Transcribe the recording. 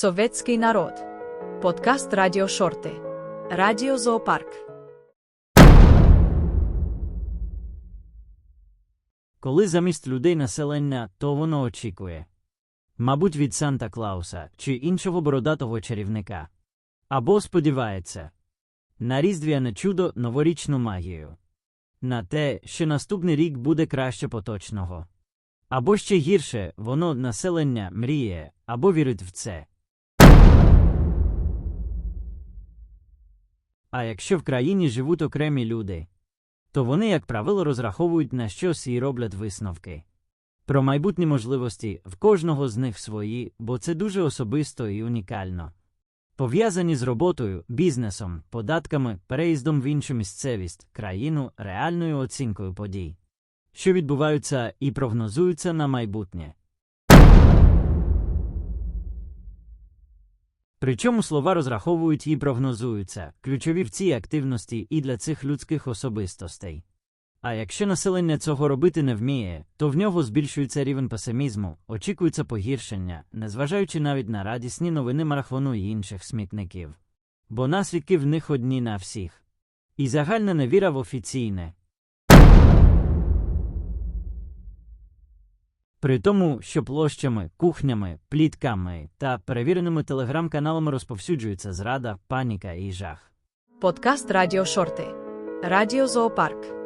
Советський народ. Подкаст Радіо Шорти. Радіо Зоопарк. Коли замість людей населення, то воно очікує. Мабуть, від Санта Клауса чи іншого бородатого чарівника. Або сподівається на різдвяне чудо новорічну магію. На те, що наступний рік буде краще поточного. Або ще гірше, воно населення мріє або вірить в це. А якщо в країні живуть окремі люди, то вони, як правило, розраховують на щось і роблять висновки. Про майбутні можливості в кожного з них свої, бо це дуже особисто і унікально. Пов'язані з роботою, бізнесом, податками, переїздом в іншу місцевість, країну, реальною оцінкою подій, що відбуваються і прогнозуються на майбутнє. Причому слова розраховують і прогнозуються, ключові в цій активності і для цих людських особистостей. А якщо населення цього робити не вміє, то в нього збільшується рівень песимізму, очікується погіршення, незважаючи навіть на радісні новини марафону і інших смітників. Бо наслідки в них одні на всіх. І загальна невіра в офіційне. При тому, що площами, кухнями, плітками та перевіреними телеграм-каналами розповсюджується зрада, паніка і жах. Подкаст Радіо Шорти. Радіо Зоопарк.